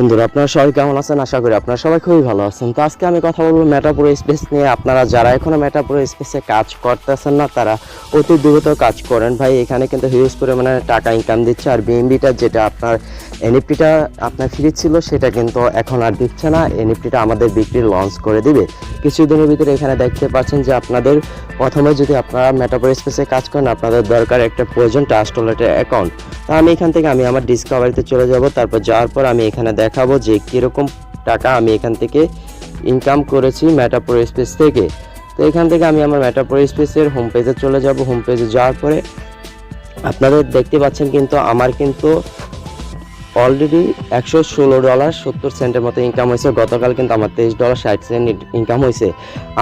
বন্ধুরা, আপনারা সবাই কেমন আছেন? আশা করি আপনারা সবাই খুবই ভালো আছেন। তো আজকে আমি কথা বলব মেটাপুরো স্পেস নিয়ে। আপনারা যারা এখনও মেটাপুরো স্পেসে কাজ করতেছেন না, তারা অতি দ্রুত কাজ করেন। ভাই, এখানে কিন্তু হিউজ পরিমাণে টাকা ইনকাম দিচ্ছে। আর বিএমবিটা যেটা আপনার এনএফটিটা আপনার ফ্রি ছিল, সেটা কিন্তু এখন আর দিচ্ছে না। এনএফটিটা আমাদের বিক্রি লঞ্চ করে দিবে। কিছুদিনের ভিতরে এখানে দেখতে পাচ্ছেন যে আপনাদের প্রথমে যদি আপনারা মেটাপুরো স্পেসে কাজ করেন, আপনাদের দরকার একটা প্রয়োজন ট্রাস্ট ওয়ালেটের অ্যাকাউন্ট তো আমি এখান থেকে আমি আমার ডিসকাভারিতে চলে যাব, তারপর যাওয়ার পর আমি এখানে দেখাবো যে কীরকম টাকা আমি এখান থেকে ইনকাম করেছি মেটাপোর স্পেস থেকে। তো এখান থেকে আমি আমার মেটাপোর স্পেসের হোম পেজে চলে যাব। হোম পেজে যাওয়ার পরে আপনাদের দেখতে পাচ্ছেন কিন্তু, আমার কিন্তু অলরেডি একশো ষোলো ডলার সত্তর সেন্টের মতো ইনকাম হয়েছে। গতকাল কিন্তু আমার তেইশ ডলার ষাট সেন্ট ইনকাম হয়েছে।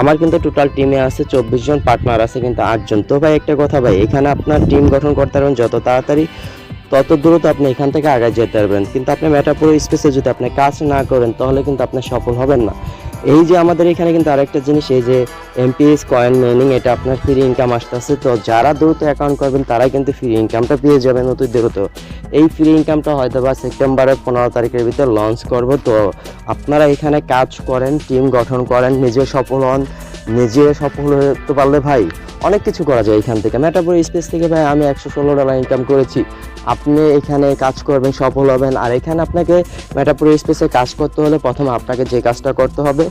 আমার কিন্তু টোটাল টিমে আছে চব্বিশ জন পার্টনার আছে কিন্তু আটজন তো ভাই, একটা কথা ভাই, এখানে আপনার টিম গঠন করতে পারবেন, যত তাড়াতাড়ি, তত দ্রুত আপনি এখান থেকে আগে যেতে পারবেন। কিন্তু আপনি মেটাপুরো স্পেসে যদি আপনি কাজ না করেন, তাহলে কিন্তু আপনি সফল হবেন না। এই যে আমাদের এখানে কিন্তু আরেকটা জিনিস, এই যে এমপিএস কয়েন মেনিং এটা আপনার ফ্রি ইনকাম আসতেছে। তো যারা দ্রুত অ্যাকাউন্ট করবেন, তারাই কিন্তু ফ্রি ইনকামটা পেয়ে যাবেন নতুন দ্রুত। এই ফ্রি ইনকামটা হয়তো বা সেপ্টেম্বরের পনেরো তারিখের ভিতরে লঞ্চ করব। তো আপনারা এখানে কাজ করেন টিম গঠন করেন, নিজে সফল হন। নিজে সফল হতে পারলে ভাই অনেক কিছু করা যায় এখান থেকে। মেটাপুর স্পেস থেকে ভাই আমি একশো ষোলো ডলার ইনকাম করেছি। আপনি এখানে কাজ করবেন, সফল হবেন। আর এখানে আপনাকে মেটাপুর স্পেসে কাজ করতে হলে প্রথমে আপনাকে যে কাজটা করতে হবে,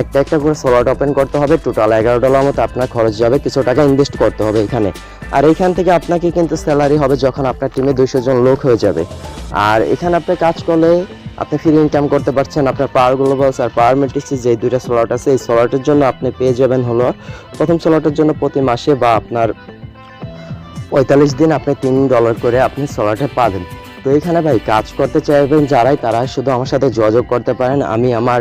একটা একটা করে স্লট ওপেন করতে হবে। টোটাল এগারো ডলার মতো আপনার খরচ যাবে, কিছু টাকা ইনভেস্ট করতে হবে এখানে। আর এখান থেকে আপনাকে কিন্তু স্যালারি হবে যখন আপনার টিমে দুইশো জন লোক হয়ে যাবে। আর এখানে আপনি কাজ করলে আপনি ফ্রি ইনকাম করতে পারছেন, আপনার পাওয়ার গ্লোবালস আর পাওয়ার মেট্রিক্সে যে দুইটা স্লট আছে, এই স্লটের জন্য আপনি পেয়ে যাবেন হলো প্রথম স্লটের জন্য প্রতি মাসে বা আপনার পঁয়তাল্লিশ দিন আপনি তিন ডলার করে আপনি স্লটে পাবেন। তো এখানে ভাই কাজ করতে চাইবেন যারাই তারা শুধু আমার সাথে যোগাযোগ করতে পারেন। আমি আমার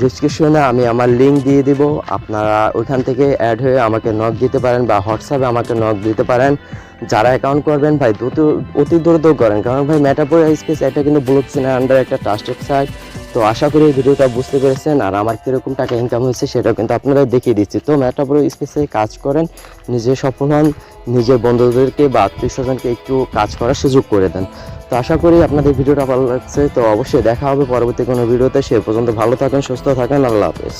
ডিসক্রিপশনে আমি আমার লিঙ্ক দিয়ে দিব। আপনারা ওইখান থেকে অ্যাড হয়ে আমাকে নক দিতে পারেন বা হোয়াটসঅ্যাপে আমাকে নক দিতে পারেন। যারা অ্যাকাউন্ট করবেন, ভাই, দ্রুত অতি দ্রুত করেন। কারণ ভাই মেটাপোর স্পেস এটা কিন্তু ব্লক সিনের আন্ডার একটা ট্রাস্টেড সাইট তো আশা করি ভিডিওটা বুঝতে পেরেছেন, আর আমার কীরকম টাকা ইনকাম হয়েছে সেটাও কিন্তু আপনাদের দেখিয়ে দিচ্ছি। তো মেটাপোর স্পেসে কাজ করেন নিজের সফল হন, নিজের বন্ধুদেরকে বা আত্মীয় স্বজনকে একটু কাজ করার সুযোগ করে দেন। তো আশা করি আপনাদের ভিডিওটা ভালো লাগছে, তো অবশ্যই দেখা হবে পরবর্তী কোনো ভিডিওতে, সে পর্যন্ত ভালো থাকেন, সুস্থ থাকেন, আল্লাহ হাফেজ।